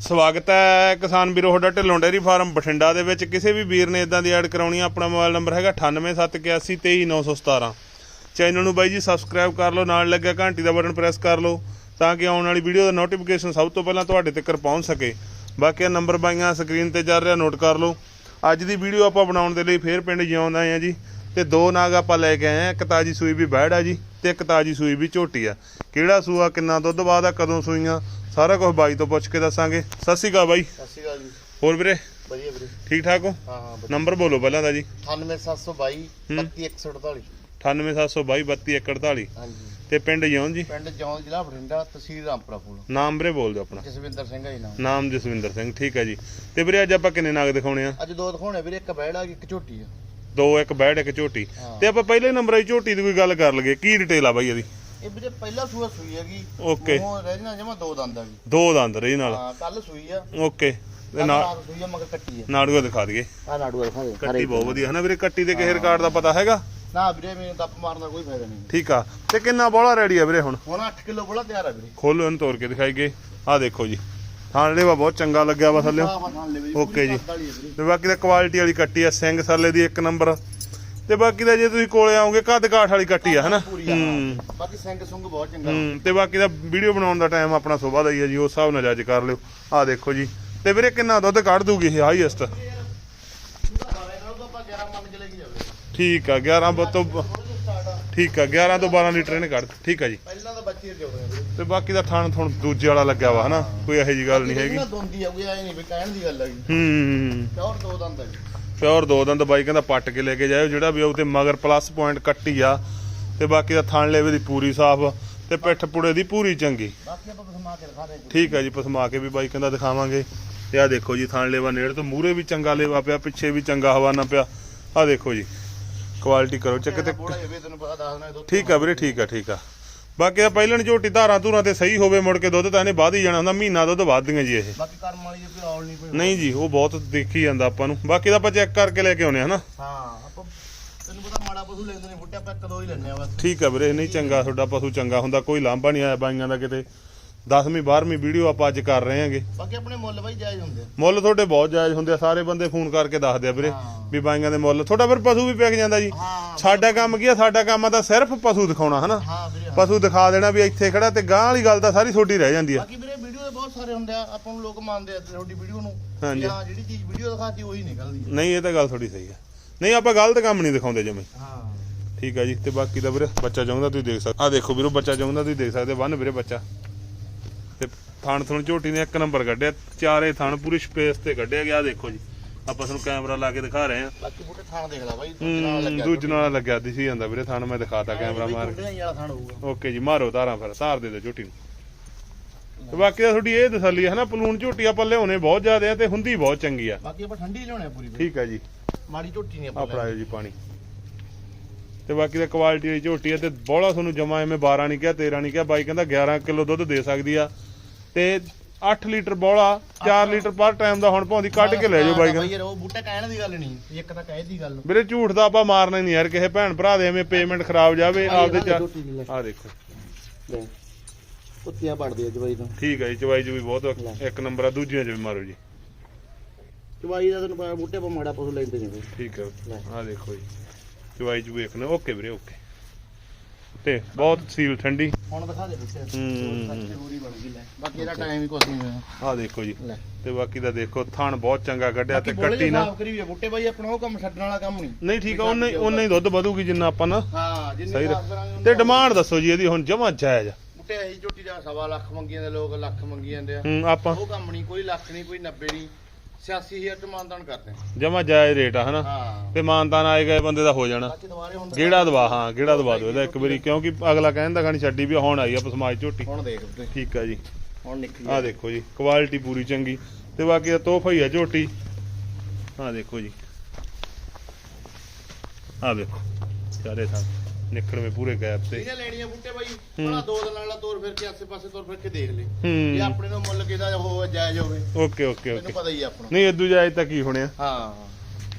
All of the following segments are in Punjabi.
ਸਵਾਗਤ ਹੈ ਕਿਸਾਨ ਵੀਰੋ, ਤੁਹਾਡਾ ਢਿੱਲੋਂ ਡੇਅਰੀ ਫਾਰਮ ਬਠਿੰਡਾ ਦੇ ਵਿੱਚ। ਕਿਸੇ ਵੀ ਵੀਰ ਨੇ ਇਦਾਂ ਦੀ ਐਡ ਕਰਾਉਣੀ ਆ, ਆਪਣਾ ਮੋਬਾਈਲ ਨੰਬਰ ਹੈਗਾ 9871823917 ਚੈਨਲ ਨੂੰ ਬਾਈ ਜੀ ਸਬਸਕ੍ਰਾਈਬ ਕਰ ਲਓ, ਨਾਲ ਲੱਗਿਆ ਘੰਟੀ ਦਾ ਬਟਨ ਪ੍ਰੈਸ ਕਰ ਲਓ, ਤਾਂ ਕਿ ਆਉਣ ਵਾਲੀ ਵੀਡੀਓ ਦਾ ਨੋਟੀਫਿਕੇਸ਼ਨ ਸਭ ਤੋਂ ਪਹਿਲਾਂ ਤੁਹਾਡੇ ਤੱਕ ਪਹੁੰਚ ਸਕੇ। ਬਾਕੀ ਇਹ ਨੰਬਰ ਬਾਈਆਂ ਸਕਰੀਨ ਤੇ ਚੱਲ ਰਿਹਾ, ਨੋਟ ਕਰ ਲਓ। ਅੱਜ ਦੀ ਵੀਡੀਓ ਆਪਾਂ ਬਣਾਉਣ ਦੇ ਲਈ ਫੇਰ ਪਿੰਡ ਜਿਉਂਦਾ ਆਏ ਆ ਜੀ, ਤੇ ਦੋ ਨਾਗ ਆਪਾਂ ਲੈ ਕੇ ਆਏ ਆ ਇੱਕ ਤਾਜੀ ਸੂਈ ਵੀ ਬੈੜ ਆ ਜੀ, ਤੇ ਇੱਕ ਤਾਜੀ ਸੂਈ ਵੀ ਝੋਟੀ ਆ। ਕਿਹੜਾ ਸੂਆ, ਕਿੰਨਾ ਦੁੱਧ ਬਾਅਦ ਆ ਕਦੋਂ ਸੂਈਆਂ ਸਾਰਾ ਕੁਝ ਬਾਈ ਤੋਂ ਪੁੱਛ ਕੇ ਦੱਸਾਂਗੇ। ਸਤਿ ਸ਼੍ਰੀ ਅਕਾਲ ਬਾਈ। ਸਤਿ ਸ਼੍ਰੀ ਅਕਾਲ ਜੀ। ਹੋਰ ਵੀਰੇ? ਵਧੀਆ ਵੀਰੇ। ਠੀਕ ਠਾਕ ਹੋ? ਹਾਂ ਹਾਂ ਨੰਬਰ ਬੋਲੋ ਪਹਿਲਾਂ ਦਾ ਜੀ। 98722 ਹੂੰ। 32148 98722 32148 ਹਾਂਜੀ। ਤੇ ਪਿੰਡ ਜਿਉਂ ਜੀ? ਪਿੰਡ ਜੌਂ ਜ਼ਿਲ੍ਹਾ ਬਠਿੰਡਾ ਤਹਿਸੀਲ ਰਾਮਪੁਰਾ ਫੂਲ ਨਾਮ ਵੀਰੇ ਬੋਲ ਦਿਓ ਆਪਣਾ। ਜਸਵਿੰਦਰ ਸਿੰਘ ਹੈ ਜੀ ਨਾਮ। ਨਾਮ ਜਸਵਿੰਦਰ ਸਿੰਘ ਠੀਕ ਹੈ ਜੀ। ਤੇ ਵੀਰੇ ਅੱਜ ਆਪਾਂ ਕਿੰਨੇ ਨਾਗ ਦਿਖਾਉਣੇ ਆ? ਅੱਜ ਦੋ ਦਿਖਾਉਣੇ ਵੀਰੇ ਇੱਕ ਬੈੜ ਆ ਇੱਕ ਝੋਟੀ ਆ। ਦੋ ਇੱਕ ਬੈੜ ਇੱਕ ਝੋਟੀ। ਤੇ ਆਪਾਂ ਪਹਿਲੇ ਨੰਬਰ ਆਈ ਝੋਟੀ ਦੀ ਕੋਈ ਗੱਲ ਕਰ ਲਈਏ। ਕੀ ਡਿਟੇਲ ਆ ਬਾਈ ਇਹਦੀ? ਇਹ ਵੀਰੇ ਪਹਿਲਾ ਸੂਆ ਸੂਈ ਹੈਗੀ। Okay। ਉਹ ਰਹਿ ਜਣਾ ਜਮਾ ਦੋ ਦੰਦ ਆ ਜੀ। ਦੋ ਦੰਦ ਰਹੀ ਨਾਲ। ਹਾਂ ਕੱਲ ਸੂਈ ਆ। ਓਕੇ। ਤੇ ਕੱਲ ਨਾਲ ਰਾਤ ਸੂਈ ਆ ਮਗਰ ਕੱਟੀ ਆ। ਨਾੜੂਆ ਦਿਖਾ ਦਈਏ। ਆ ਨਾੜੂ ਦਿਖਾ ਦੇ ਕੱਟੀ ਬਹੁਤ ਵਧੀਆ ਹੈ ਨਾ ਵੀਰੇ ਕੱਟੀ ਦੇ ਕਿਸੇ ਰਿਕਾਰਡ ਦਾ ਪਤਾ ਹੈਗਾ? ਨਾ ਵੀਰੇ ਮੈਨੂੰ ਦੱਪ ਮਾਰਨ ਦਾ ਕੋਈ ਫਾਇਦਾ ਨਹੀਂ। ਠੀਕ ਆ। ਤੇ ਕਿੰਨਾ ਬੋਲਾ ਰੈਡੀ ਆ ਵੀਰੇ ਹੁਣ? ਹੁਣ 8 ਕਿਲੋ ਬੋਲਾ ਤਿਆਰ ਆ ਵੀਰੇ। ਖੋਲੋ ਇਹਨੂੰ ਤੋੜ ਕੇ ਦਿਖਾਈਏ ਆਹ ਦੇਖੋ ਜੀ। ਥਾਣ ਲੇਵਾ ਬਹੁਤ ਚੰਗਾ ਲੱਗਿਆ ਵਾ ਥੱਲੇ। ਆਹ ਥਾਣ ਲੈ ਵੀਰੇ Okay ਪੂਰੀ ਜੀ। ਤੇ ਬਾਕੀ ਦਾ ਕੁਆਲਿਟੀ ਵਾਲੀ ਕੱਟੀ ਆ ਸਿੰਘ ਸਾਲੇ ਦੀ ਇੱਕ ਨੰਬਰ ਤੇ ਬਾਕੀ ਦਾ ਜੇ ਤੁਸੀਂ ਕੋਲੇ ਆਓਗੇ ਕੱਦ ਕਾਠ ਵਾਲੀ ਕੱਟੀ ਆ ਹਨਾ? ਪੂਰੀ ਆ ਹੂੰ। ਬਾਕੀ ਸਿੰਘ ਸੁੰਗ ਬਹੁਤ ਚੰਗਾ। ਹੂੰ ਤੇ ਬਾਕੀ ਦਾ ਵੀਡੀਓ ਬਣਾਉਣ ਦਾ ਟਾਈਮ ਆਪਣਾ ਸਵੇਰ ਦਾ ਹੀ ਹੈ ਜੀ ਉਸ ਹਿਸਾਬ ਨਾਲ ਜੱਜ ਕਰ ਲਿਓ। ਆਹ ਦੇਖੋ ਜੀ। ਤੇ ਵੀਰੇ ਕਿੰਨਾ ਦੁੱਧ ਕੱਢ ਦੂਗੀ ਇਹ ਹਾਈਐਸਟ ਪੂਰਾ ਬਾਰੇ ਨਾਲ ਤਾਂ ਆਪਾਂ 11 ਮੰਨ ਕੇ ਲੈ ਕੇ ਜਾਵੇ ਠੀਕ ਆ 11 ਬ- ਤੋਂ ਬ- ਥੋੜਾ ਜਿਹਾ ਸਟਾਰਟ ਆ ਠੀਕ ਆ 11 ਤੋਂ 12 ਲੀਟਰ ਇਹਨੇ ਕੱਢ ਠੀਕ ਆ ਜੀ। ਪਹਿਲਾਂ ਤਾਂ ਬੱਚੇ ਰਜਾਉਂਦੇ ਆ ਤੇ ਬਾਕੀ ਦਾ ਥਣ ਥਣ ਦੂਜੇ ਵਾਲਾ ਲੱਗਿਆ ਵਾ ਹਨਾ? ਕੋਈ ਇਹੋ ਜੀ ਗੱਲ ਨਹੀਂ ਹੈਗੀ। ਦੋਂਦੀ ਆ ਕੋਈ ਐ ਨਹੀਂ ਵੀ ਕਹਿਣ ਦੀ ਗੱਲ ਹੈਗੀ। ਹੂੰ। ਪਿਓਰ ਦੋ ਦੰਦ ਹੈ ਪਿਓਰ ਦੋ ਦੰਦ ਬਾਈ ਕਹਿੰਦਾ ਪੱਟ ਕੇ ਲੈ ਕੇ ਜਾਇਓ ਜਿਹੜਾ ਵੀ ਉਹ ਤੇ ਮਗਰ ਪਲੱਸ ਪੁਆਇੰਟ ਕੱਟੀ ਆ। ਤੇ ਬਾਕੀ ਦਾ ਥਣ ਲੇਵੇ ਦੀ ਪੂਰੀ ਸਾਫ਼ ਤੇ ਪਿੱਠ ਪੁੜੇ ਦੀ ਪੂਰੀ ਚੰਗੀ। ਬਾਕੀ ਆਪਾਂ ਸਮਾ ਕੇ ਦਿਖਾ ਦੇ ਠੀਕ ਹੈ ਜੀ ਪਸਮਾ ਕੇ ਵੀ ਬਾਈ ਕਹਿੰਦਾ ਦਿਖਾਵਾਂਗੇ। ਤੇ ਆ ਦੇਖੋ ਜੀ ਥਣ ਲੇਵਾ ਨੇੜ ਤੋਂ ਮੂਰੇ ਵੀ ਚੰਗਾ ਲੇਵਾ ਪਿਆ ਪਿੱਛੇ ਵੀ ਚੰਗਾ ਹਵਾਨਾ ਪਿਆ। ਆ ਦੇਖੋ ਜੀ ਕੁਆਲਿਟੀ ਕਰੋ ਚੱਕ ਤੇ ਠੀਕ ਆ ਵੀਰੇ ਠੀਕ ਆ ਠੀਕ ਆ। ਬਾਕੀ ਆ ਪਹਿਲਣ ਝੋਟੀ ਧਾਰਾਂ ਧੂਰਾਂ ਤੇ ਸਹੀ ਹੋਵੇ ਮੁੜ ਕੇ ਦੁੱਧ ਤਾਂ ਇਹਨੇ ਵੱਧ ਹੀ ਜਾਣਾ ਹੁੰਦਾ ਮਹੀਨਾ ਦੁੱਧ ਵੱਧਦੀਆਂ ਜੀ ਇਹ। ਬਾਕੀ ਕਰਮ ਵਾਲੀ ਜੇ ਕੋਈ ਔਲ ਨਹੀਂ ਕੋਈ ਨਹੀਂ ਜੀ ਉਹ ਬਹੁਤ ਦੇਖੀ ਜਾਂਦਾ ਆਪਾਂ ਨੂੰ। ਬਾਕੀ ਤਾਂ ਆਪਾਂ ਚੈੱਕ ਕਰਕੇ ਲੈ ਕੇ ਆਉਨੇ ਹਨਾ ਹਾਂ ਆਪਾਂ ਤੈਨੂੰ ਪਤਾ ਮਾੜਾ ਪਸ਼ੂ ਲੈਂਦੇ ਨੇ ਫੁੱਟਿਆ ਆਪਾਂ ਇੱਕ ਦੋ ਹੀ ਲੈਣੇ ਆ ਬਸ। ਠੀਕ ਆ ਵੀਰੇ ਨਹੀਂ ਚੰਗਾ ਤੁਹਾਡਾ ਪਸ਼ੂ ਚੰਗਾ ਹੁੰਦਾ ਕੋਈ ਲਾਂਭਾ ਨਹੀਂ ਆਇਆ ਬਾਈਆਂ ਦਾ ਕਿਤੇ। 10ਵੀਂ 12ਵੀਂ ਵੀਡੀਓ ਆਪਾਂ ਅੱਜ ਕਰ ਰਹੇ ਹਾਂਗੇ। ਬਾਕੀ ਆਪਣੇ ਮੁੱਲ ਬਾਈ ਜਾਇਜ਼ ਹੁੰਦੇ ਆ। ਮੁੱਲ ਤੁਹਾਡੇ ਬਹੁਤ ਜਾਇਜ਼ ਹੁੰਦੇ ਆ ਸਾਰੇ ਬੰਦੇ ਫੋਨ ਕਰਕੇ ਦੱਸਦੇ ਆ ਵੀਰੇ। ਵੀ ਬਾਈਆਂ ਦੇ ਮੁੱਲ। ਤੁਹਾਡਾ ਫਿਰ ਪਸ਼ੂ ਵੀ ਵਿਕ ਜਾਂਦਾ ਜੀ। ਹਾਂ ਸਾਡਾ ਕੰਮ ਕੀ ਆ? ਸਾਡਾ ਕੰਮ ਆ ਤਾਂ ਸਿਰਫ ਪਸ਼ੂ ਦਿਖਾਉਣਾ ਹਨਾ? ਹਾਂ ਵੀਰੇ ਹਾਂ। ਪਸ਼ੂ ਦਿਖਾ ਦੇਣਾ ਵੀ ਇੱਥੇ ਖੜਾ ਤੇ ਗਾਂ ਵਾਲੀ ਗੱਲ ਤਾਂ ਸਾਰੀ ਛੋਟੀ ਰਹਿ ਜਾਂਦੀ ਆ। ਬਾਕੀ ਵੀਰੇ ਵੀਡੀਓ ਦੇ ਬਹੁਤ ਸਾਰੇ ਹੁੰਦੇ ਆ ਆਪਾਂ ਨੂੰ ਲੋਕ ਮੰਨਦੇ ਆ ਤੁਹਾਡੀ ਵੀਡੀਓ ਨੂੰ ਹਾਂਜੀ। ਹਾਂ ਜਿਹੜੀ ਚੀਜ਼ ਵੀਡੀਓ ਦਿਖਾਤੀ ਉਹੀ ਨਿਕਲਦੀ ਆ। ਨਹੀਂ ਇਹ ਤਾਂ ਗੱਲ ਥੋੜੀ ਸਹੀ ਆ। ਨਹੀਂ ਆਪਾਂ ਗਲਤ ਕੰਮ ਨਹੀਂ ਦਿਖਾਉਂਦੇ ਜਮੇ। ਹਾਂ। ਠੀਕ ਆ ਜੀ ਤੇ ਬਾਕੀ ਤਾਂ ਵੀਰੇ ਬੱਚਾ ਚਾਹੁੰਦਾ ਤੁਸੀਂ ਦੇਖ ਸਕਦੇ ਆ ਦੇਖੋ ਵੀਰੋ ਬੱਚਾ ਚਾਹੁੰਦਾ ਤੁਸੀਂ ਦੇਖ ਸਕਦੇ ਬੰਨ ਵੀਰੇ ਬੱਚਾ। ਥਣ ਥਣ ਝੋਟੀ ਨੇ ਇੱਕ ਨੰਬਰ ਕੱਢਿਆ ਚਾਰੇ ਥਣ ਪੂਰੀ ਸਪੇਸ ਤੇ ਕੱਢਿਆ ਗਿਆ ਦੇਖੋ ਜੀ। ਆਪਾਂ ਤੁਹਾਨੂੰ ਕੈਮਰਾ ਲਾ ਕੇ ਦਿਖਾ ਰਹੇ ਹਾਂ। ਬਾਕੀ ਬੂਟੇ ਥਾਣ ਦੇਖ ਲੈ ਬਾਈ ਦੂਜੇ ਨਾਲ ਲੱਗਿਆ ਦੂਜੇ ਨਾਲ ਲੱਗਿਆ ਦਿਸੀ ਜਾਂਦਾ ਵੀਰੇ ਥਣ ਮੈਂ ਦਿਖਾਤਾ ਕੈਮਰਾ ਮਾਰ ਕੇ। ਓਕੇ ਜੀ ਮਾਰੋ ਧਾਰਾਂ ਫਿਰ ਧਾਰ ਦੇ ਦਿਓ ਝੋਟੀ ਨੂੰ। ਤੇ ਬਾਕੀ ਤੁਹਾਡੀ ਇਹ ਤਸੱਲੀ ਹੈ ਨਾ ਪਲੂਣ ਝੋਟੀ ਆਪਾਂ ਲਿਆਉਣੇ ਬਹੁਤ ਜ਼ਿਆਦਾ ਆ ਤੇ ਹੁੰਦੀ ਬਹੁਤ ਚੰਗੀ ਆ। ਬਾਕੀ ਆਪਾਂ ਠੰਡੀ ਲਿਆਉਣੇ ਆ ਪੂਰੀ। ਠੀਕ ਹੈ ਜੀ। ਮਾੜੀ ਝੋਟੀ ਨਹੀਂ ਆ ਆਪਾਂ ਫੜਾਇਓ ਜੀ ਪਾਣੀ। ਤੇ ਬਾਕੀ ਦਾ ਕੁਆਲਿਟੀ ਦੀ ਝੋਟੀ ਹੈ ਤੇ ਬੋਲਾ ਤੁਹਾਨੂੰ ਜਮਾ ਐਵੇਂ 12 ਨਹੀਂ ਕਿਹਾ 13 ਨਹੀਂ ਕਿਹਾ ਬਾਈ ਕਹਿੰਦਾ 11 ਕਿਲੋ ਦੁੱਧ ਦੇ ਸਕਦੀ ਆ। ਤੇ 8 ਲੀਟਰ ਬੋਲਾ 4 ਲੀਟਰ ਪਰ ਟਾਈਮ ਦਾ ਹੁਣ ਭਾਉਂਦੀ ਕੱਢ ਕੇ ਲੈ ਜਾਓ ਬਾਈ ਕਹਿੰਦਾ। ਯਾਰ ਉਹ ਬੂਟਾ ਕਹਿਣ ਦੀ ਗੱਲ ਨਹੀਂ ਇੱਕ ਤਾਂ ਕਹਿ ਦੀ ਗੱਲ। ਵੀਰੇ ਝੂਠ ਦਾ ਆਪਾਂ ਮਾਰਨਾ ਨਹੀਂ ਯਾਰ ਕਿਸੇ ਭੈਣ ਭਰਾ ਦੇ ਐਵੇਂ ਪੇਮੈਂਟ ਖਰਾਬ ਜਾਵੇ ਆਪਦੇ ਚ ਆ ਦੇਖੋ। ਲੈ ਕੁੱਤੀਆਂ ਪੜਦੀ ਅੱਜ ਬਾਈ ਤੋਂ। ਠੀਕ ਹੈ ਜੀ ਚਵਾਈ ਚ ਵੀ ਬਹੁਤ ਇੱਕ ਨੰਬਰ ਆ ਦੂਜੀਆਂ ਚ ਵੀ ਮਾਰੋ ਜੀ। ਚਵਾਈ ਦਾ ਤੈਨੂੰ ਪਤਾ ਬੂਟੇ ਪਾ ਮਾੜਾ ਪਸ਼ੂ ਲੈਂਦੇ ਨਹੀਂ ਠੀਕ ਹੈ। ਆ ਦੇਖੋ ਜੀ ਚਵਾਈ ਚ ਵੀ ਇੱਕ ਨੇ ਓਕੇ ਵੀਰੇ ਓਕੇ। ਤੇ ਬਹੁਤ ਸੀਲ ਠੰਡੀ। ਹੁਣ ਦਿਖਾ ਦੇ ਪਿੱਛੇ। ਹੂੰ। ਜ਼ਰੂਰੀ ਬਣ ਗਈ ਲੈ। ਬਾਕੀ ਇਹਦਾ ਟਾਈਮ ਹੀ ਕੁਛ ਨਹੀਂ ਹੋਇਆ। ਆ ਦੇਖੋ ਜੀ। ਲੈ। ਤੇ ਬਾਕੀ ਦਾ ਦੇਖੋ ਥਣ ਬਹੁਤ ਚੰਗਾ ਕੱਢਿਆ ਤੇ ਕੱਟੀ ਨਾ। ਸਾਫ਼ ਕਰੀ ਵੀ ਆ, ਬੂਟੇ ਬਾਈ ਆਪਣਾ ਉਹ ਕੰਮ ਛੱਡਣ ਵਾਲਾ ਕੰਮ ਨਹੀਂ। ਨਹੀਂ ਠੀਕ ਆ ਉਹਨੇ ਉਹਨੇ ਹੀ ਦੁੱਧ ਵਧੂਗੀ ਜਿੰਨਾ ਆਪਾਂ ਨਾ। ਹਾਂ ਜਿੰਨੇ ਸਹੀ ਸਾਫ਼ ਕਰਾਂਗੇ ਤੇ ਡਿਮਾਂਡ ਦੱਸੋ ਜੀ ਇਹਦੀ ਹੁਣ ਜਮਾ ਜਾਇਜ਼ ਬੂਟੇ ਇਹੀ ਝੋਟੀ ਦਾ ਸਵਾ ਲੱਖ ਮੰਗੀ ਜਾਂਦੇ ਲੋਕ ਲੱਖ ਮੰਗੀ ਜਾਂਦੇ ਆ। ਹੂੰ ਆਪਾਂ ਉਹ ਕੰਮ ਨਹੀਂ ਕੋਈ ਲੱਖ ਨਹੀਂ ਕੋਈ 90 ਨਹੀਂ। 86000 ਚ ਮਾਨਦਾਨ ਕਰਦੇ। ਜਮਾ ਜਾਇਜ਼ ਰੇਟ ਆ ਹਨਾ? ਹਾਂ। ਤੇ ਮਾਨਤਾਨ ਆਏ ਗਏ ਬੰਦੇ ਦਾ ਹੋ ਜਾਣਾ। ਬਾਕੀ ਦੁਬਾਰੇ ਹੁਣ ਗੇੜਾ ਦਵਾ ਹਾਂ ਗੇੜਾ ਦਵਾ ਦਿਓ ਇਹਦਾ ਇੱਕ ਵਾਰੀ ਕਿਉਂਕਿ ਅਗਲਾ ਕਹਿੰਦਾ ਖਾਣੀ ਛੱਡੀ ਵੀ ਹੁਣ ਆਈ ਆ ਸਮਾਜ ਝੋਟੀ। ਹੁਣ ਦੇਖ ਬੂਟੇ ਠੀਕ ਆ ਜੀ। ਹੁਣ ਨਿਕਲੀ ਆ। ਦੇਖੋ ਜੀ ਕੁਆਲਿਟੀ ਪੂਰੀ ਚੰਗੀ। ਤੇ ਬਾਕੀ ਦਾ ਤੋਹਫਾ ਹੀ ਆ ਝੋਟੀ। ਆ ਦੇਖੋ ਜੀ। ਆ ਦੇਖੋ ਚਾਰੇ ਥਾਂ। ਨਿਕਲਵੇਂ ਪੂਰੇ ਗੈਪ ਤੇ। ਇਹਨੇ ਲੈਣੀਆਂ ਬੂਟੇ ਬਾਈ। ਬੜਾ ਦੋ ਦਿਨਾਂ ਵਾਲਾ ਤੋਰ ਫਿਰ ਕੇ ਆਸੇ ਪਾਸੇ ਤੋਰ ਫਿਰ ਕੇ ਦੇਖ ਲੈ। ਇਹ ਆਪਣੇ ਨੂੰ ਮੁੱਲ ਕਿਹਦਾ ਉਹ ਜਾਇਜ਼ ਹੋਵੇ। Okay okay okay. ਪਤਾ ਹੀ ਆਪਣਾ। ਨਹੀਂ ਇਦੂ ਜਾਇਜ਼ ਤਾਂ ਕੀ ਹੋਣਿਆ? ਹਾਂ।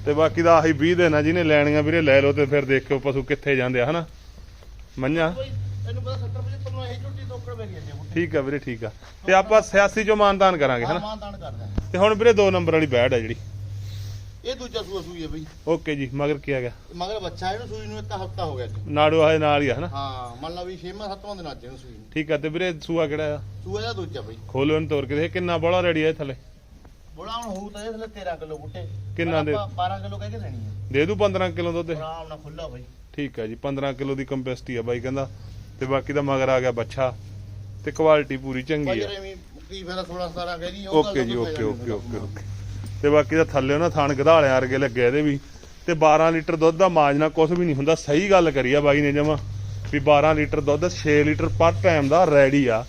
ਤੇ ਬਾਕੀ ਦਾ ਆਹੀ 20 ਦਿਨ ਆ ਜਿਹਨੇ ਲੈਣੀਆਂ ਵੀਰੇ ਲੈ ਲਓ ਤੇ ਫਿਰ ਦੇਖਿਓ ਪਸ਼ੂ ਕਿੱਥੇ ਜਾਂਦੇ ਆ ਹਨਾ? ਬਾਈ ਤੈਨੂੰ ਪਤਾ 70 75 ਨੂੰ ਇਹ ਝੋਟੀ ਤੋਕੜ ਪੈ ਗਈ ਬੂਟੇ। ਠੀਕ ਆ ਵੀਰੇ ਠੀਕ ਆ। ਤੇ ਆਪਾਂ 86 ਚੋਂ ਮਾਨਦਾਨ ਕਰਾਂਗੇ ਹਨਾ? ਮਾਨਦਾਨ ਕਰਦੇ ਤੇ ਹੁਣ ਵੀਰੇ ਦੋ ਨੰਬਰ ਵਾਲੀ ਬੈੜ ਆ ਜਿਹੜੀ। ਇਹ ਦੂਜਾ ਸੂਆ ਸੂਈ ਹੈ ਬਈ। ਓਕੇ ਜੀ ਮਗਰ ਕੀ ਆ ਗਿਆ? ਮਗਰ ਬੱਚਾ ਇਹਨੂੰ ਸੂਈ ਨੂੰ ਇੱਕ ਹਫਤਾ ਹੋ ਗਿਆ ਜੀ। ਨਾੜੂ ਆਏ ਨਾਲ ਹੀ ਆ ਹਨਾ? ਹਾਂ ਮੰਨ ਲਾ ਵੀ 6ਵਾਂ 7ਵਾਂ ਦਿਨ ਅੱਜ ਇਹਨੂੰ ਸੂਈ ਨੂੰ। ਠੀਕ ਆ ਤੇ ਵੀਰੇ ਸੂਆ ਕਿਹੜਾ ਆ? ਸੂਆ ਦਾ ਦੂਜਾ ਬਈ। ਖੋਲੋ ਤੋੜ ਕੇ ਦੇਖ ਕਿੰਨਾ ਬੋਲਾ ਰੈਡੀ ਆ ਇਹ ਥੱਲੇ। ਬੋਲਾ ਹੁਣ ਹੋਊ ਤਾਂ ਇਹ ਥੱਲੇ 13 ਕਿਲੋ ਬੁੱਟੇ। ਕਿੰਨਾ ਦੇ? 12 ਕਿਲੋ ਕਹਿ ਕੇ ਦੇਣੀ ਹੈ ਦੇ ਦੂ 15 ਕਿਲੋ ਦੁੱਧ? ਆਰਾਮ ਨਾਲ ਖੁੱਲਾ ਬਈ। ਠੀਕ ਆ ਜੀ 15 ਕਿਲੋ ਦੀ ਕੰਪੈਸਿਟੀ ਆ ਬਾਈ ਕਹਿੰਦਾ। ਤੇ ਬਾਕੀ ਦਾ ਮਗਰ ਆ ਗਿਆ ਬੱਚਾ। ਤੇ ਕੁਆਲਿਟੀ ਪੂਰੀ ਚੰਗੀ ਆ। ਕੀ ਫਾਇਦਾ 16 17 ਕਹਿ ਦੀ ਓਕੇ ਜੀ ਓਕੇ ਓਕੇ ਓਕੇ। ਤੇ ਬਾਕੀ ਦਾ ਥੱਲੇ ਨਾ ਥਾਣ ਗਧਾਲਿਆਂ ਵਰਗੇ ਲੱਗੇ ਇਹਦੇ ਵੀ। ਤੇ 12 ਲੀਟਰ ਦੁੱਧ ਦਾ ਮਾਜਨਾ ਕੁਝ ਵੀ ਨਹੀਂ ਹੁੰਦਾ ਸਹੀ ਗੱਲ ਕਰੀ ਆ ਬਾਈ ਨੇ ਜਮਾ। ਵੀ 12 ਲੀਟਰ ਦੁੱਧ 6 ਲੀਟਰ ਪਰ ਟਾਈਮ ਦਾ ਰੈਡੀ ਆ।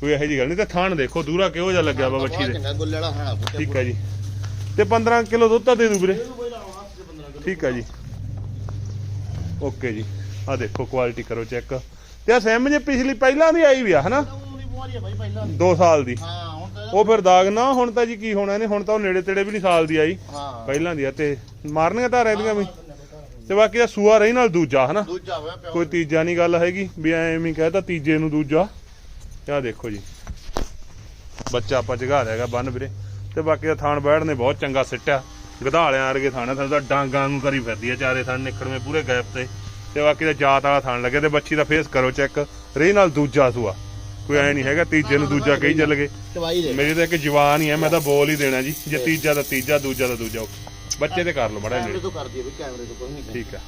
ਕੋਈ ਇਹੋ ਜੀ ਗੱਲ ਨਹੀਂ ਤੇ ਥਾਣ ਦੇਖੋ ਦੂਰਾ ਕਿਹੋ ਜਿਹਾ ਲੱਗਿਆ ਵਾ ਬੱਚੀ ਦੇ। ਠੀਕ ਆ ਜੀ। ਤੇ 15 ਕਿਲੋ ਦੁੱਧ ਤਾਂ ਦੇ ਦੂ ਵੀਰੇ। ਠੀਕ ਆ ਜੀ। ਓਕੇ ਜੀ। ਆ ਦੇਖੋ ਕੁਆਲਿਟੀ ਕਰੋ ਚੈੱਕ ਤੇ ਆ ਸੈਮ ਜੇ ਪਿਛਲੀ ਪਹਿਲਾਂ ਦੀ ਆਈ ਵੀ ਆ ਹਨਾ? ਉਹਦੀ ਬਿਮਾਰੀ ਹੈ ਬਾਈ ਪਹਿਲਾਂ ਦੀ। 2 ਸਾਲ ਦੀ। ਹਾਂ ਉਹ ਫਿਰ ਦਾਗ ਨਾ ਹੁਣ ਤਾਂ ਜੀ ਕੀ ਹੋਣਾ ਇਹਨੇ? ਹੁਣ ਤਾਂ ਉਹ ਨੇੜੇ ਤੇੜੇ ਵੀ ਨਹੀਂ ਸਾਲ ਦੀ ਆਈ। ਹਾਂ। ਪਹਿਲਾਂ ਦੀ ਆ ਤੇ ਮਾਰਨੀਆਂ ਤਾਂ ਰਹਿੰਦੀਆਂ ਵੀ। ਤੇ ਬਾਕੀ ਦਾ ਸੂਆ ਰਹੀ ਨਾਲ ਦੂਜਾ ਹਨਾ? ਦੂਜਾ ਹੋਇਆ ਪਿਆ। ਕੋਈ ਤੀਜਾ ਨਹੀਂ ਗੱਲ ਹੈਗੀ ਵੀ ਐਵੇਂ ਹੀ ਕਹਿਤਾ ਤੀਜੇ ਨੂੰ ਦੂਜਾ। ਆਹ ਦੇਖੋ ਜੀ। ਬੱਚਾ ਆਪਾਂ ਜਗਾ ਲਿਆਗਾ ਬੰਨ ਵੀਰੇ। ਤੇ ਬਾਕੀ ਦਾ ਥਾਣ ਬੈੜ ਨੇ ਬਹੁਤ ਚੰਗਾ ਸਿੱਟਿਆ। ਗਧਾਲਿਆਂ ਵਰਗੇ ਥਾਣਾ ਥਾਣਾ ਤਾਂ ਡਾਂਗਾਂ ਨੂੰ ਕਰੀ ਫਿਰਦੀ ਆ ਚਾਰੇ ਥਾਣ ਨਿਕੜਵੇਂ ਪੂਰੇ ਗੈਪ ਤੇ। ਤੇ ਬਾਕੀ ਦਾ ਜਾਤ ਵਾਲਾ ਥਾਣ ਲੱਗੇ ਤੇ ਬੱਚੀ ਦਾ ਫੇਸ ਕਰੋ ਚੈੱਕ ਰੇ ਨਾਲ ਦੂਜਾ ਸੂਆ। ਕੋਈ ਐ ਨਹੀਂ ਹੈਗਾ ਤੀਜੇ ਨੂੰ ਦੂਜਾ ਕਹੀ ਚੱਲ ਗਏ ਚਵਾਈ ਦੇ। ਮੇਰੀ ਤਾਂ ਇੱਕ ਜਵਾਨ ਹੀ ਹੈ ਮੈਂ ਤਾਂ ਬੋਲ ਹੀ ਦੇਣਾ ਜੀ ਜੇ ਤੀਜਾ ਦਾ ਤੀਜਾ ਦੂਜਾ ਦਾ ਦੂਜਾ। ਬੱਚੇ ਤੇ ਕਰ ਲਓ ਬੜਾ ਕੈਮਰੇ ਨੇੜੇ। ਤੋਂ ਕਰਦੀ ਹੈ ਵੀ ਕੈਮਰੇ ਤੋਂ ਕੋਈ ਨਹੀਂ ਠੀਕ ਆ।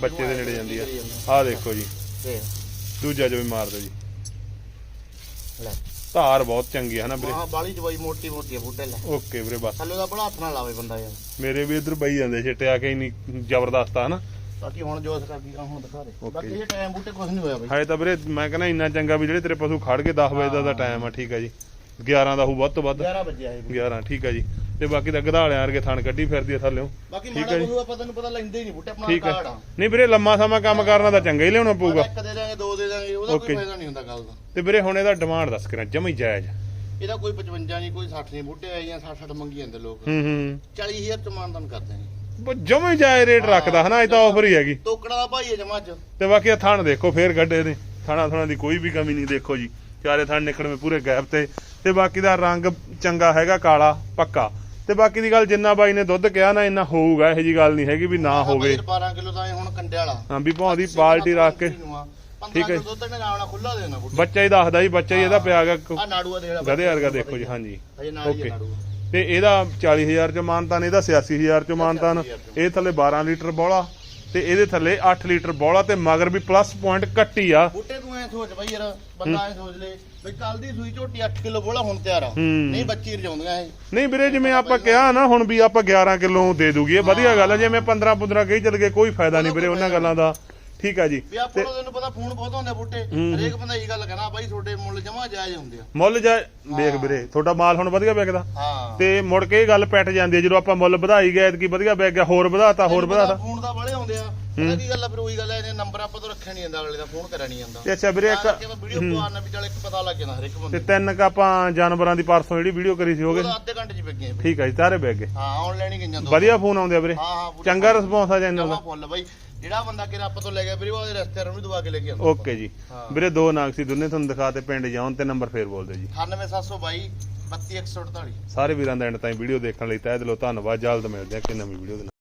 ਬੱਚੇ ਦੇ ਨੇੜੇ ਜਾਂਦੀ ਆ। ਆਹ ਦੇਖੋ ਜੀ। ਦੂਜਾ ਜੋ ਵੀ ਮਾਰ ਦਿਓ ਜੀ। ਲੈ। ਧਾਰ ਬਹੁਤ ਚੰਗੀ ਹੈ ਨਾ ਵੀਰੇ? ਹਾਂ ਬਾਲੀ ਚਵਾਈ ਮੋਟੀ ਮੋਟੀ ਬੂਟੇ ਲੈ। ਓਕੇ ਵੀਰੇ ਬਸ। ਥੱਲੇ ਦਾ ਬੜਾ ਹੱਥ ਨਾਲ ਲਾਵੇ ਬੰਦਾ ਯਾਰ। ਮੇਰੇ ਵੀ ਇਧਰ ਬਈ ਜਾਂਦੇ ਛਿੱਟੇ ਆ ਕੇ ਇੰਨੀ ਜ਼ਬਰਦਸਤ ਆ ਨਾ ਬਾਕੀ ਹੁਣ ਜੋ ਅਸ ਕਰਦੀ ਆ ਹੁਣ ਦਿਖਾ ਦੇ। Okay ਬਾਕੀ ਇਹ ਟਾਈਮ ਬੂਟੇ ਕੁਝ ਨਹੀਂ ਹੋਇਆ ਬਈ। ਹਾਏ ਤਾਂ ਵੀਰੇ ਮੈਂ ਕਹਿੰਦਾ ਇੰਨਾ ਚੰਗਾ ਵੀ ਜਿਹੜੇ ਤੇਰੇ ਪਸ਼ੂ ਖੜ ਕੇ 10 ਵਜੇ ਦਾ ਦਾ ਟਾਈਮ ਆ ਠੀਕ ਆ ਜੀ। 11 ਦਾ ਹੋਊ ਵੱਧ ਤੋਂ ਵੱਧ। 11 ਵਜੇ ਆਏ। ਬਈ। 11 ਠੀਕ ਆ ਜੀ। ਤੇ ਬਾਕੀ ਤਾਂ ਗਧਾਲਿਆਂ ਵਰਗੇ ਥਣ ਕੱਢੀ ਫਿਰਦੀ ਆ ਥੱਲਿਓ। ਬਾਕੀ ਮਾੜਾ। ਬੋਲੂ ਆਪਾਂ ਤੈਨੂੰ ਪਤਾ ਲੈਂਦੇ ਹੀ ਨਹੀਂ ਬੂਟੇ ਆਪਣਾ ਠੀਕ ਕਾਰਡ ਆ। ਆ ਨਹੀਂ ਵੀਰੇ ਲੰਮਾ ਸਮਾਂ ਕੰਮ ਕਰਨਾ ਤਾਂ ਚੰਗਾ ਹੀ ਲਿਆਉਣਾ ਪਊਗਾ। ਇੱਕ ਦੇ ਦਾਂਗੇ ਦੋ ਦੇ ਦਾਂਗੇ ਉਹਦਾ ਕੋਈ। ਫਾਇਦਾ ਨਹੀਂ ਹੁੰਦਾ ਗੱਲ ਦਾ। ਤੇ ਵੀਰੇ ਹੁਣ ਇਹਦਾ ਡਿਮਾਂਡ ਦੱਸ ਕਰਾਂ ਜਮੀ ਜਾਇਜ਼ ਇਹਦਾ ਕੋਈ 55 ਨਹੀਂ ਕੋਈ 60 ਨਹੀਂ। ਬੂਟੇ ਆਏ ਜਾਂ 60 60 ਮੰਗੀ ਜਾਂਦੇ ਲੋਕ। ਹੂੰ ਹੂੰ। 40000 ਚ ਮਾਨਦਾਨ ਕਰਦੇ ਨੇ। ਜਮੀ ਜਾਇਜ਼ ਰੇਟ ਰੱਖਦਾ ਹਨਾ ਇਹ ਤਾਂ ਆਫਰ ਹੀ ਹੈਗੀ। ਟੋਕੜਾ ਦਾ ਭਾਈ ਹੈ ਜਮਾ ਚ ਤੇ ਬਾਕੀ ਇਹ ਥਣ ਦੇਖੋ ਫੇਰ ਗੱਡੇ ਨੇ ਥਾਣਾ ਥਾਣਾ ਦੀ ਕੋਈ ਵੀ ਕਮੀ ਨਹੀਂ ਦੇਖੋ ਜੀ। ਚਾਰੇ ਥਣ ਨਿਕਲਵੇਂ ਪੂਰੇ ਗੈਪ ਤੇ। ਤੇ ਬਾਕੀ ਦਾ ਰੰਗ ਚੰਗਾ ਹੈਗਾ ਕਾਲਾ ਪੱਕਾ। ਤੇ ਬਾਕੀ ਦੀ ਗੱਲ ਜਿੰਨਾ ਬਾਈ ਨੇ ਦੁੱਧ ਕਿਹਾ ਨਾ ਇੰਨਾ ਹੋਊਗਾ ਇਹੋ ਜੀ ਗੱਲ ਨਹੀਂ ਹੈਗੀ ਵੀ ਨਾ ਹੋਵੇ। 12 ਕਿਲੋ ਤਾਂ ਇਹ ਹੁਣ ਕੰਡੇ ਵਾਲਾ। ਹਾਂ ਵੀ ਭਾਂ ਦੀ ਬਾਲਟੀ ਰੱਖ ਕੇ। ਠੀਕ ਹੈ। ਦੁੱਧ ਨੇ ਨਾਲ ਖੁੱਲਾ ਦੇਣਾ ਬੱਚਾ ਹੀ ਦੱਸਦਾ ਜੀ ਬੱਚਾ ਹੀ ਇਹਦਾ ਪਿਆ ਗਾ ਆ ਨਾੜੂਆ ਦੇ ਗਧੇ ਵਰਗਾ ਦੇਖੋ ਜੀ ਹਾਂਜੀ। ਅਜੇ ਆ ਤੇ ਇਹਦਾ 40000 ਚ ਮਾਨਤਾਨ ਇਹਦਾ 86000 ਚ ਮਾਨਤਾਨ ਇਹ ਥੱਲੇ 12 ਲੀਟਰ ਬੋਲਾ ਤੇ ਇਹਦੇ ਥੱਲੇ 8 ਲੀਟਰ ਬੋਲਾ ਤੇ ਮਗਰ ਵੀ ਪਲੱਸ ਪੁਆਇੰਟ ਕੱਟੀ ਆ। ਬੂਟੇ ਤੂੰ ਐ ਸੋਚ ਬਈ ਯਾਰ ਬੰਦਾ ਐ ਸੋਚ ਲੈ ਬਈ ਕੱਲ ਦੀ ਸੂਈ ਝੋਟੀ 8 ਕਿਲੋ ਬੋਲਾ ਹੁਣ ਤਿਆਰ ਆ। ਨਹੀਂ ਬੱਚੀ ਰਜਾਉਂਦੀਆਂ ਇਹ। ਨਹੀਂ ਵੀਰੇ ਜਿਵੇਂ ਆਪਾਂ ਕਿਹਾ ਨਾ ਹੁਣ ਵੀ ਆਪਾਂ 11 ਕਿਲੋ ਦੇ ਦੂਗੀ। ਇਹ ਵਧੀਆ ਗੱਲ ਹੈ ਜਿਵੇਂ 15 15 ਕਹੀ ਚੱਲ ਗਏ ਕੋਈ ਫਾਇਦਾ ਨਹੀਂ ਵੀਰੇ ਉਹਨਾਂ ਗੱਲਾਂ ਦਾ। ਠੀਕ ਆ ਜੀ। ਵੀ ਆਪਾਂ ਨੂੰ ਤੈਨੂੰ ਪਤਾ ਫੋਨ ਬਹੁਤ ਆਉਂਦੇ ਆ ਬੂਟੇ। ਹਰੇਕ ਬੰਦਾ ਇਹ ਗੱਲ ਕਹਿਣਾ ਬਾਈ ਤੁਹਾਡੇ ਮੁੱਲ ਜਮਾ ਜਾਇਜ਼ ਹੁੰਦੇ ਆ। ਮੁੱਲ ਜਾ ਦੇਖ ਵੀਰੇ ਤੁਹਾਡਾ ਮਾਲ ਹੁਣ ਵਧੀਆ ਵਿਕਦਾ। ਹਾਂ। ਤੇ ਮੁੜ ਕੇ ਇਹ ਗੱਲ ਪੈਟ ਜਾਂਦੀ ਹੈ ਜਦੋਂ ਆਪਾਂ ਮੁੱਲ ਵਧਾਈ ਗਏ ਕਿ ਵਧੀਆ ਵਿਕ ਗਿਆ ਹੋਰ ਵਧਾਤਾ ਹੋਰ ਵਧਾਤਾ। ਫੋਨ ਦਾ ਬੜੇ ਆਉਂਦੇ ਆ। ਪਤਾ ਕੀ ਗੱਲ ਆ ਫਿਰ ਉਹੀ ਗੱਲ ਹੈ ਇਹ ਨੰਬਰ ਆਪਾਂ ਤੋਂ ਰੱਖਿਆ ਨਹੀਂ ਜਾਂਦਾ ਅਗਲੇ ਦਾ ਫੋਨ ਕਰਿਆ ਨਹੀਂ ਜਾਂਦਾ। ਤੇ ਅੱਛਾ ਵੀਰੇ ਇੱਕ ਵੀਡੀਓ ਪਾਉਣਾ ਵੀ ਇੱਕ ਪਤਾ ਲੱਗ ਜਾਂਦਾ ਹਰੇਕ ਤੇ ਬੰਦੇ ਤਿੰਨ ਕ ਆਪਾਂ ਜਾਨਵਰਾਂ ਦੀ ਪਰਸੋਂ ਜਿਹੜੀ ਵੀਡੀਓ ਕਰੀ ਸੀ ਹੋਗੇ ਅੱਧੇ ਘੰਟੇ ਚ ਵਿਕ ਗਏ ਠੀਕ ਆ ਜੀ ਸਾਰੇ ਵਿਕ ਗਏ। ਹਾਂ ਆਨਲਾਈਨ ਹੀ ਗਈਆਂ ਦੋ ਵਧੀਆ ਫੋਨ ਆਉਂਦੇ ਆ ਵੀਰੇ। ਚੰਗਾ ਰਿਸਪੌਂਸ ਆ ਚੈਨਲ ਜਮਾ ਦਾ ਫੁੱਲ ਬਾਈ। ਜਿਹੜਾ ਬੰਦਾ ਕਿ ਰੱਬ ਤੋਂ ਲੈ ਗਿਆ ਵੀਰੇ ਉਹਦੇ ਰਸਤੇ ਨੂੰ ਦਵਾ ਕੇ ਲੈ ਕੇ ਆਉਂਦਾ ਓਕੇ ਜੀ। ਹਾਂ। ਵੀਰੇ ਦੋ ਨਾਗ ਸੀ ਦੋਨੇ ਤੁਹਾਨੂੰ ਦਿਖਾ ਤੇ ਪਿੰਡ ਜਾਉਣ ਤੇ ਨੰਬਰ ਫੇਰ ਬੋਲ ਦਿਓ ਜੀ 98722 32148 ਸਾਰੇ ਵੀਰਾਂ ਦਾ ਐਂਡ ਤਾਈਂ ਵੀਡੀਓ ਦੇਖਣ ਲਈ ਤਹਿ ਦਿਲੋਂ ਧੰਨਵਾਦ ਜਲਦ ਮਿਲਦੇ ਆ ਕਿ ਨਵੀਂ ਵੀਡੀਓ ਦੇ ਨਾਲ।